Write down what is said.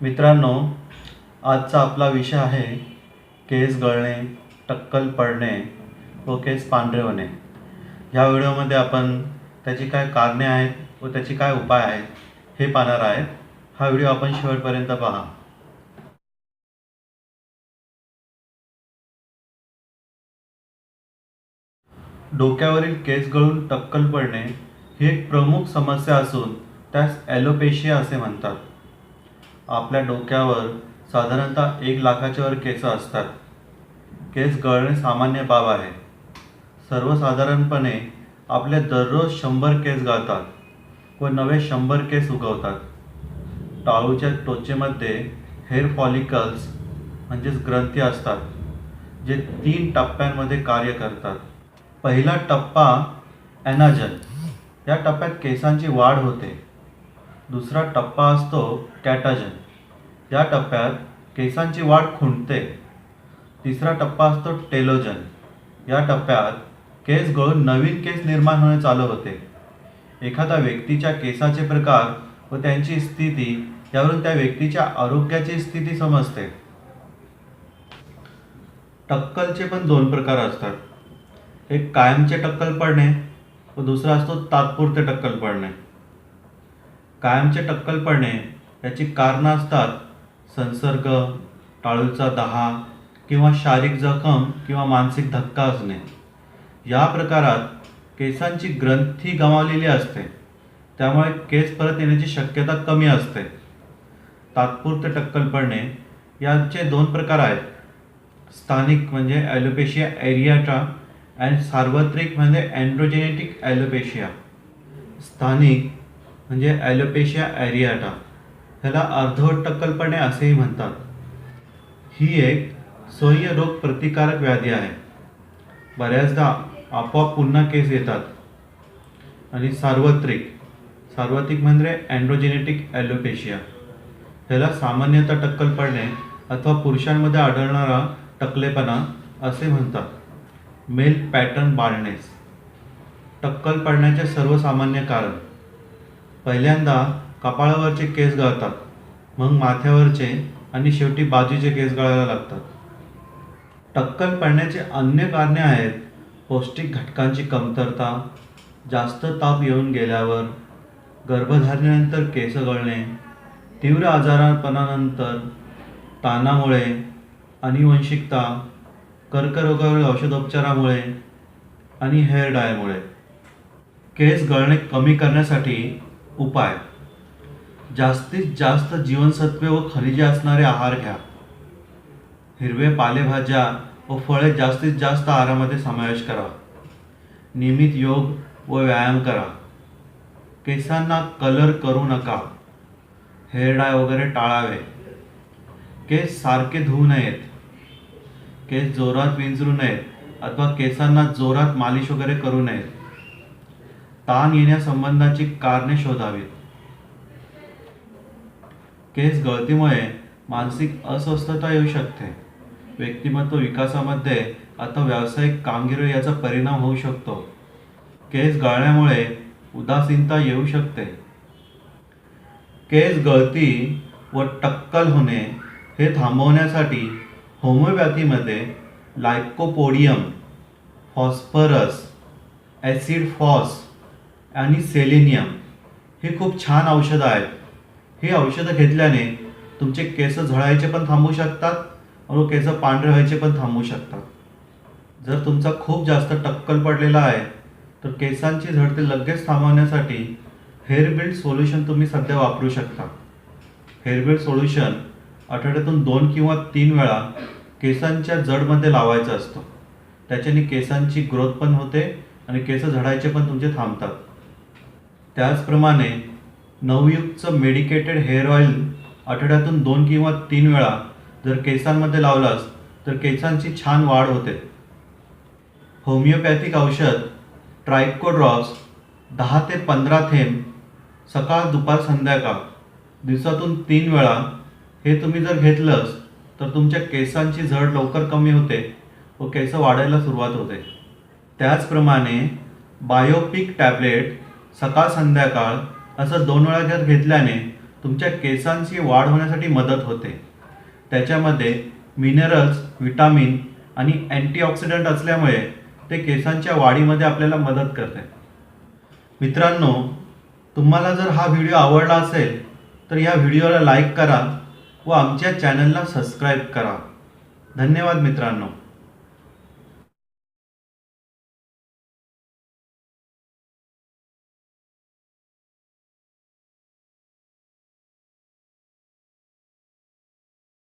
मित्रांनो आजचा आपला विषय आहे केस गळणे टक्कल पडणे व केस पांढरे होणे. ह्या व्हिडिओमध्ये आपण त्याची काय कारणे आहेत व त्याची काय उपाय आहेत हे पाहणार आहेत. हा व्हिडिओ आपण शेवटपर्यंत पहा. डोक्यावरील केस गळून टक्कल पडणे ही एक प्रमुख समस्या असून त्यास ॲलोपेशिया असे म्हणतात. आपल्या डोक्यावर साधारणतः एक लाखाच्या वर केस असतात. केस गळणे सामान्य बाब आहे. सर्वसाधारणपणे आपले दररोज शंभर केस गळतात व नवे शंभर केस उगवतात. टाळूच्या टोचेमध्ये हेअर फॉलिकल्स म्हणजेच ग्रंथी असतात जे तीन टप्प्यांमध्ये कार्य करतात. पहिला टप्पा ॲनाजन या टप्प्यात केसांची वाढ होते. दुसरा टप्पा असतो कॅटाजन या टप्प्यात केसांची वाढ खुंटते. तिसरा टप्पा असतो टेलोजन. या टप्प्यात केस गळून नवीन केस निर्माण होणे चालू होते. एखाद्या व्यक्तीच्या केसाचे प्रकार व त्यांची स्थिती यावरून त्या व्यक्तीच्या आरोग्याची स्थिती समजते. टक्कलचे पण दोन प्रकार असतात. एक कायमचे टक्कल पडणे व दुसरा असतो तात्पुरते टक्कल पडणे. कायमचे टक्कल पडणे याची कारणं असतात संसर्ग टाळूचा दहा किंवा शारीरिक जखम किंवा मानसिक धक्का असणे. या प्रकारात केसांची ग्रंथी गमावलेली असते. त्यामुळे केस परत येण्याची शक्यता कमी असते. तात्पुरते टक्कल पडणे यांचे दोन प्रकार आहेत. स्थानिक म्हणजे ॲलोपेशिया एरियाटा आणि सार्वत्रिक म्हणजे अँड्रोजेनेटिक ॲलोपेशिया. स्थानिक म्हणजे ॲलोपेशिया ॲरियाटा ह्याला अर्धवट असेही म्हणतात. ही एक सह्य रोग प्रतिकारक व्याधी आहे. बऱ्याचदा आपोआप पुन्हा केस येतात. आणि सार्वत्रिक सार्वत्रिक म्हणजे अँड्रोजेनेटिक ॲलोपेशिया ह्याला सामान्यतः टक्कल पडणे अथवा पुरुषांमध्ये आढळणारा टकलेपणा असे म्हणतात. मेल पॅटर्न बाळणेस टक्कल पडण्याचे सर्वसामान्य कारण. पहिल्यांदा कपाळावरचे केस गळतात मग माथ्यावरचे आणि शेवटी बाजूचे केस गळायला लागतात. टक्कल पडण्याचे अन्य कारणे आहेत पौष्टिक घटकांची कमतरता जास्त ताप येऊन गेल्यावर गर्भधारणेनंतर केस गळणे तीव्र आजारपणानंतर ताणामुळे अनुवंशिकता कर्करोगावरील औषधोपचारामुळे आणि हेअर डायमुळे केस गळणे कमी करण्यासाठी उपाय. जास्तीत जास्त जीवनसत्वे व खनिजे असणारे आहार घ्या. हिरवे पालेभाज्या व फळे जास्तीत जास्त आहारामध्ये समावेश करा. नियमित योग व व्यायाम करा. केसांना कलर करू नका. हेअर डाय वगैरे टाळावे. केस सारखे धुवू नयेत. केस जोरात विंजरू नयेत अथवा केसांना जोरात मालिश वगैरे करू नयेत. ताण येण्यासंबंधाची कारणे शोधावीत. केस गळतीमुळे मानसिक अस्वस्थता येऊ शकते. व्यक्तिमत्व विकासामध्ये आता व्यावसायिक कामगिरी याचा परिणाम होऊ शकतो. केस गळण्यामुळे उदासीनता येऊ शकते. केस गळती व टक्कल होणे हे थांबवण्यासाठी होमिओपॅथीमध्ये लायकोपोडियम फॉस्फरस ॲसिड फॉस आणि सेलेनियम. हे खूप छान औषधं आहेत. ही औषधं घेतल्याने तुमचे केस झळायचे पण थांबू शकतात व केस पांढरे व्हायचे पण थांबू शकतात. जर तुमचा खूप जास्त टक्कल पडलेला आहे तर केसांची झडते लगेच थांबवण्यासाठी हेअर बिल्ड सोल्युशन तुम्ही सध्या वापरू शकता. हेअर बिल्ड सोल्युशन आठवड्यातून दोन किंवा तीन वेळा केसांच्या जडमध्ये लावायचा असतो. त्याच्याने केसांची ग्रोथ पण होते आणि केस झडायचे पण तुमचे थांबतात. त्याचप्रमाणे नवयुगचं मेडिकेटेड हेअर ऑइल आठवड्यातून दोन किंवा तीन वेळा जर केसांमध्ये लावलास तर केसांची छान वाढ होते. होमिओपॅथिक औषध ट्रायकोड्रॉप्स दहा ते पंधरा थेंब सकाळ दुपार संध्याकाळ दिवसातून तीन वेळा हे तुम्ही जर घेतलंस तर तुमच्या केसांची झड लवकर कमी होते व केस वाढायला सुरुवात होते. त्याचप्रमाणे बायोपिक टॅबलेट सकाळ संध्याकाळ असं दोन वेळा जर घेतल्याने तुमच्या केसांची वाढ होण्यासाठी मदत होते. त्याच्यामध्ये मिनरल्स विटामिन आणि अँटीऑक्सिडंट असल्यामुळे ते केसांच्या वाढीमध्ये आपल्याला मदत करते. मित्रांनो तुम्हाला जर हा व्हिडिओ आवडला असेल तर या व्हिडिओला लाईक करा व आमच्या चॅनलला सबस्क्राईब करा. धन्यवाद मित्रांनो.